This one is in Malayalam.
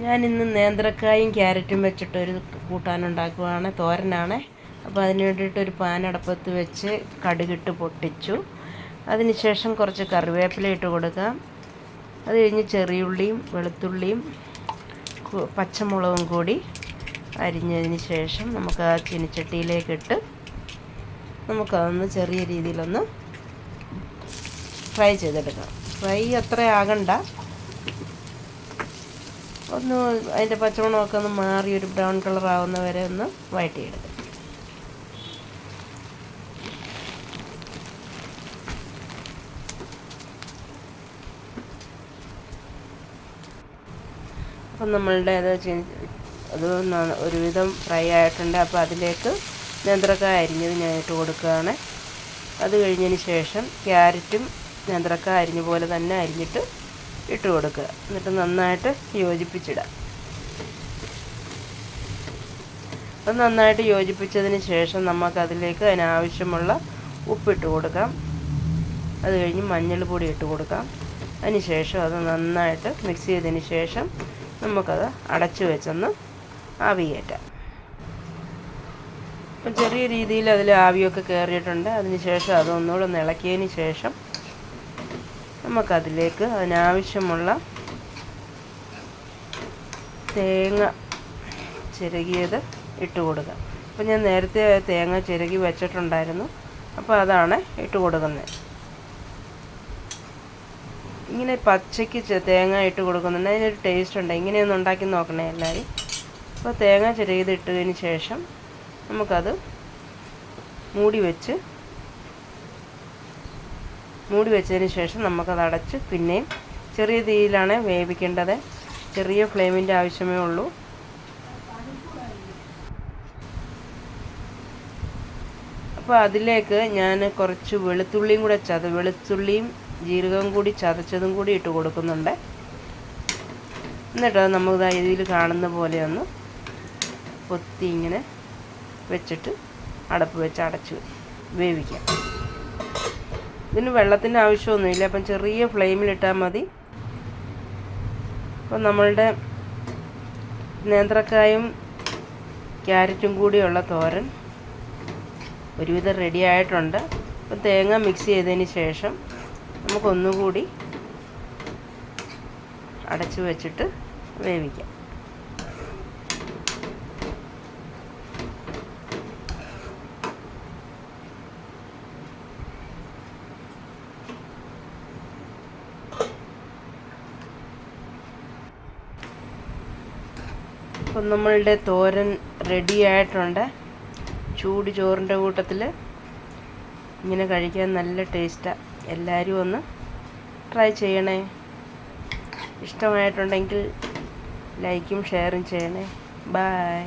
ഞാൻ ഇന്ന് നേന്ത്രക്കായും ക്യാരറ്റും വെച്ചിട്ടൊരു കൂട്ടാനുണ്ടാക്കുവാണ് തോരനാണ്. അപ്പോൾ അതിന് വേണ്ടിയിട്ട് ഒരു പാൻ അടപ്പത്ത് വെച്ച് കടുകിട്ട് പൊട്ടിച്ചു. അതിനുശേഷം കുറച്ച് കറിവേപ്പില ഇട്ട് കൊടുക്കാം. അത് കഴിഞ്ഞ് ചെറിയുള്ളിയും വെളുത്തുള്ളിയും പച്ചമുളകും കൂടി അരിഞ്ഞതിന് ശേഷം നമുക്ക് ആ ചീനിച്ചട്ടിയിലേക്കിട്ട് നമുക്കതൊന്ന് ചെറിയ രീതിയിലൊന്ന് ഫ്രൈ ചെയ്തെടുക്കാം. ഫ്രൈ അത്ര ആകണ്ട. ഒന്ന് അതിന്റെ പച്ചമണമൊക്കെ ഒന്ന് മാറി ഒരു ബ്രൗൺ കളർ ആവുന്ന വരെ ഒന്ന് വഴറ്റിയെടുക്കാം. അപ്പം നമ്മളുടെ അത് അത് ഒരുവിധം ഫ്രൈ ആയിട്ടുണ്ട്. അപ്പോൾ അതിലേക്ക് നേന്ത്രക്കായ അരിഞ്ഞത് ഞാൻ ഇട്ട് കൊടുക്കുകയാണ്. അത് കഴിഞ്ഞതിന് ശേഷം ക്യാരറ്റും നേന്ത്രക്കായ അരിഞ്ഞ പോലെ തന്നെ അരിഞ്ഞിട്ട് ഇട്ട് കൊടുക്കുക. എന്നിട്ട് നന്നായിട്ട് യോജിപ്പിച്ചിടാം അത് നന്നായിട്ട് യോജിപ്പിച്ചതിന് ശേഷം നമുക്കതിലേക്ക് അതിനാവശ്യമുള്ള ഉപ്പിട്ട് കൊടുക്കാം. അത് കഴിഞ്ഞ് മഞ്ഞൾപ്പൊടി ഇട്ട് കൊടുക്കാം. അതിന് ശേഷം അത് നന്നായിട്ട് മിക്സ് ചെയ്തതിന് ശേഷം നമുക്കത് അടച്ചു വെച്ചൊന്ന് ആവി കയറ്റാം അപ്പം ചെറിയ രീതിയിൽ അതിൽ ആവിയൊക്കെ കയറിയിട്ടുണ്ട്. അതിന് ശേഷം അതൊന്നുകൂടെ ഒന്ന് ഇളക്കിയതിന് ശേഷം നമുക്കതിലേക്ക് അതിനാവശ്യമുള്ള തേങ്ങ ചിരകിയത് ഇട്ട് കൊടുക്കാം. അപ്പം ഞാൻ നേരത്തെ തേങ്ങ ചിരകി വെച്ചിട്ടുണ്ടായിരുന്നു. അപ്പോൾ അതാണ് ഇട്ട് കൊടുക്കുന്നത്. ഇങ്ങനെ പച്ചയ്ക്ക് തേങ്ങ ഇട്ട് കൊടുക്കുന്നുണ്ട്. അതിനൊരു ടേസ്റ്റ് ഉണ്ട്. ഇങ്ങനെയൊന്ന് ഉണ്ടാക്കി നോക്കണേ എല്ലാവരും. അപ്പോൾ തേങ്ങ ചിരകിയത് ഇട്ടതിന് ശേഷം നമുക്കത് മൂടി വെച്ച് മൂടി വെച്ചതിന് ശേഷം നമുക്കത് അടച്ച് പിന്നെയും ചെറിയ തീയിലാണ് വേവിക്കേണ്ടത്. ചെറിയ ഫ്ലെയിമിന്റെ ആവശ്യമേ ഉള്ളൂ. അപ്പോൾ അതിലേക്ക് ഞാൻ കുറച്ച് വെളുത്തുള്ളിയും കൂടെ ചത വെളുത്തുള്ളിയും ജീരകവും കൂടി ചതച്ചതും കൂടി ഇട്ട് കൊടുക്കുന്നുണ്ട്. എന്നിട്ട് നമുക്ക് ഇതിൽ കാണുന്ന പോലെ ഒന്ന് പൊത്തി ഇങ്ങനെ വെച്ചിട്ട് അടപ്പ് വെച്ച് അടച്ച് വേവിക്കാം. ഇതിന് വെള്ളത്തിന്റെ ആവശ്യമൊന്നുമില്ല. അപ്പം ചെറിയ ഫ്ലെയിമിലിട്ടാൽ മതി. അപ്പം നമ്മളുടെ നേന്ത്രക്കായും ക്യാരറ്റും കൂടിയുള്ള തോരൻ ഒരുവിധം റെഡി ആയിട്ടുണ്ട്. അപ്പം തേങ്ങ മിക്സ് ചെയ്തതിന് ശേഷം നമുക്കൊന്നുകൂടി അടച്ചു വെച്ചിട്ട് വേവിക്കാം. അപ്പം നമ്മളുടെ തോരൻ റെഡി ആയിട്ടുണ്ട്. ചൂട് ചോറിന്റെ കൂട്ടത്തിൽ ഇങ്ങനെ കഴിക്കാൻ നല്ല ടേസ്റ്റാണ് എല്ലാവരും ഒന്ന് ട്രൈ ചെയ്യണേ. ഇഷ്ടമായിട്ടുണ്ടെങ്കിൽ ലൈക്കും ഷെയറും ചെയ്യണേ. ബായ്